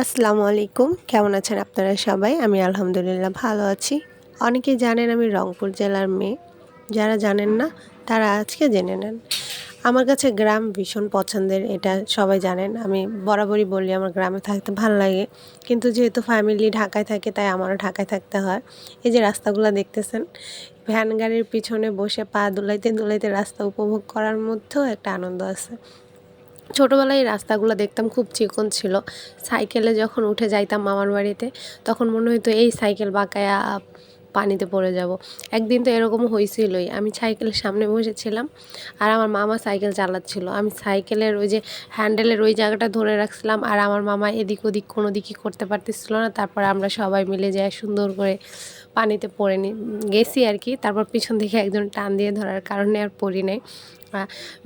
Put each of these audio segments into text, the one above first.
আসসালামু আলাইকুম। কেমন আছেন আপনারা সবাই? আমি আলহামদুলিল্লাহ ভালো আছি। অনেকেই জানেন আমি রংপুর জেলার মেয়ে। যারা জানেন না, তারা আজকে জেনে নেন। আমার কাছে গ্রাম ভীষণ পছন্দের, এটা সবাই জানেন। আমি বরাবরই বলি, আমার গ্রামে থাকতে ভালো লাগে। কিন্তু যেহেতু ফ্যামিলি ঢাকায় থাকে, তাই আমারও ঢাকায় থাকতে হয়। এই যে রাস্তাগুলো দেখতেছেন, ভ্যান গাড়ির পিছনে বসে পা দুলাইতে দুলাইতে রাস্তা উপভোগ করার মধ্যেও একটা আনন্দ আছে। ছোটোবেলায় রাস্তাগুলো দেখতাম খুব চিকন ছিল। সাইকেলে যখন উঠে যাইতাম মামার বাড়িতে, তখন মনে হতো এই সাইকেল বাঁকায়া পানিতে পড়ে যাব। একদিন তো এরকম হয়েছিলই। আমি সাইকেলের সামনে বসেছিলাম আর আমার মামা সাইকেল চালাচ্ছিল। আমি সাইকেলের ওই যে হ্যান্ডেলের ওই জায়গাটা ধরে রাখছিলাম আর আমার মামা এদিক ওদিক কোনো দিকই করতে পারতেছিল না। তারপর আমরা সবাই মিলে যাই সুন্দর করে পানিতে পড়ে নি, গেছি আর কি। তারপর পিছন থেকে একজন টান দিয়ে ধরার কারণে আর পড়ি নাই।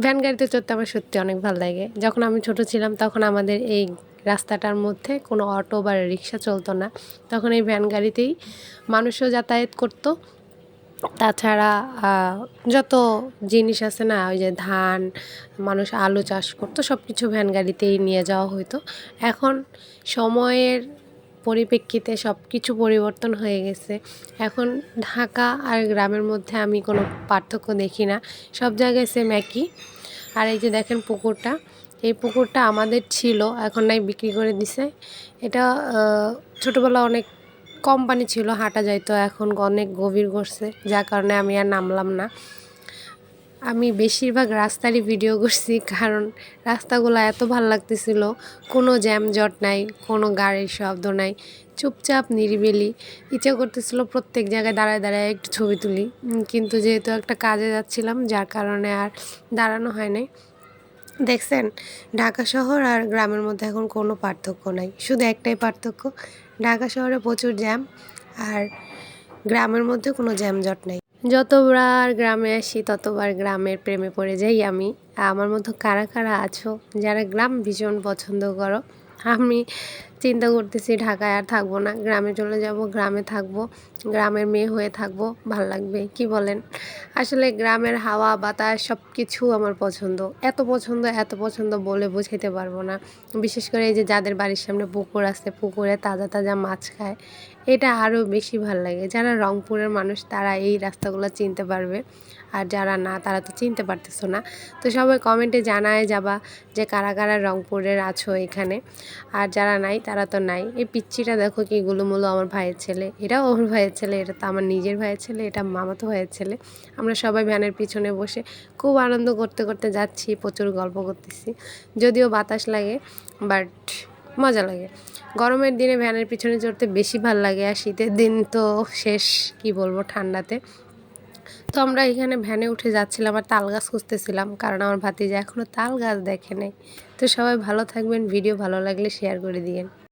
ভ্যান গাড়িতে চড়তে আমার সত্যি অনেক ভালো লাগে। যখন আমি ছোট ছিলাম তখন আমাদের এই রাস্তাটার মধ্যে কোনো অটো বা রিক্সা চলতো না। তখন এই ভ্যান গাড়িতেই মানুষও যাতায়াত করতো। তাছাড়া যত জিনিস আছে না, ওই যে ধান, মানুষ আলু চাষ করতো সব কিছু ভ্যান গাড়িতেই নিয়ে যাওয়া হতো এখন সময়ের পরিপ্রেক্ষিতে সব কিছু পরিবর্তন হয়ে গেছে। এখন ঢাকা আর গ্রামের মধ্যে আমি কোনো পার্থক্য দেখি না। সব জায়গায় সেম একই। আর এই যে দেখেন পুকুরটা এই পুকুরটা আমাদের ছিল, এখন নাই বিক্রি করে দিছে। এটা ছোটোবেলা অনেক কম পানি ছিল, হাঁটা যাইতো, এখন অনেক গভীর করছে, যার কারণে আমি আর নামলাম না। আমি বেশিরভাগ রাস্তারই ভিডিও করছি, কারণ রাস্তাগুলো এত ভালো লাগতেছিল, কোনো জ্যাম জট নাই, কোনো গাড়ির শব্দ নাই, চুপচাপ, নিরিবিলি। ইচ্ছা করতেছিল প্রত্যেক জায়গায় দাঁড়ায় দাঁড়ায় একটু ছবি তুলি, কিন্তু যেহেতু একটা কাজে যাচ্ছিলাম, যার কারণে আর দাঁড়ানো হয় নাই। দেখছেন, ঢাকা শহর আর গ্রামের মধ্যে এখন কোনো পার্থক্য নাই। শুধু একটাই পার্থক্য, ঢাকা শহরে প্রচুর জ্যাম আর গ্রামের মধ্যে কোনো জ্যাম জট নাই। যতবার গ্রামে আসি, ততবার গ্রামের প্রেমে পড়ে যাই আমি। আমার মতো কারা কারা আছো, যারা গ্রাম ভীষণ পছন্দ করো, আমি চিন্তা করতেছি ঢাকায় আর থাকব না, গ্রামে চলে যাব, গ্রামে থাকব, গ্রামের মেয়ে হয়ে থাকব, ভালো লাগবে, কি বলেন? আসলে গ্রামের হাওয়া, বাতাস সব কিছু আমার পছন্দ। এত পছন্দ এত পছন্দ বলে বোঝাইতে পারব না। বিশেষ করে এই যে যাদের বাড়ির সামনে পুকুর আছে, পুকুরে তাজা তাজা মাছ খায়, এটা আরও বেশি ভালো লাগে। যারা রংপুরের মানুষ, তারা এই রাস্তাগুলো চিনতে পারবে। আর যারা না, তারা তো চিনতে পারতেছো না। তো সবাই কমেন্টে জানায় যাবা যে কারা কারা রংপুরের আছো এখানে। আর যারা নাই তারা তো নাই। এই পিচ্ছিটা দেখো কি গুলোমুলো আমার ভাইয়ের ছেলে। এটাও আমার ভাইয়ের ছেলে, এটা তো আমার নিজের ভাইয়ের ছেলে, এটা মামাতো ভাইয়ের ছেলে। আমরা সবাই ভ্যানের পিছনে বসে খুব আনন্দ করতে করতে যাচ্ছি, প্রচুর গল্প করতেছি। যদিও বাতাস লাগে, বাট মজা লাগে। গরমের দিনে ভ্যানের পিছনে চড়তে বেশি ভালো লাগে, আর শীতের দিন তো শেষ, কি বলব, ঠান্ডাতে। তো আমরা এখানে ভ্যানে উঠে যাচ্ছিলাম আর তাল গাছ খুঁজতেছিলাম, কারণ আমার ভাতিজা এখনও তাল গাছ দেখে নেই। তো সবাই ভালো থাকবেন ভিডিও ভালো লাগলে শেয়ার করে দিয়েন।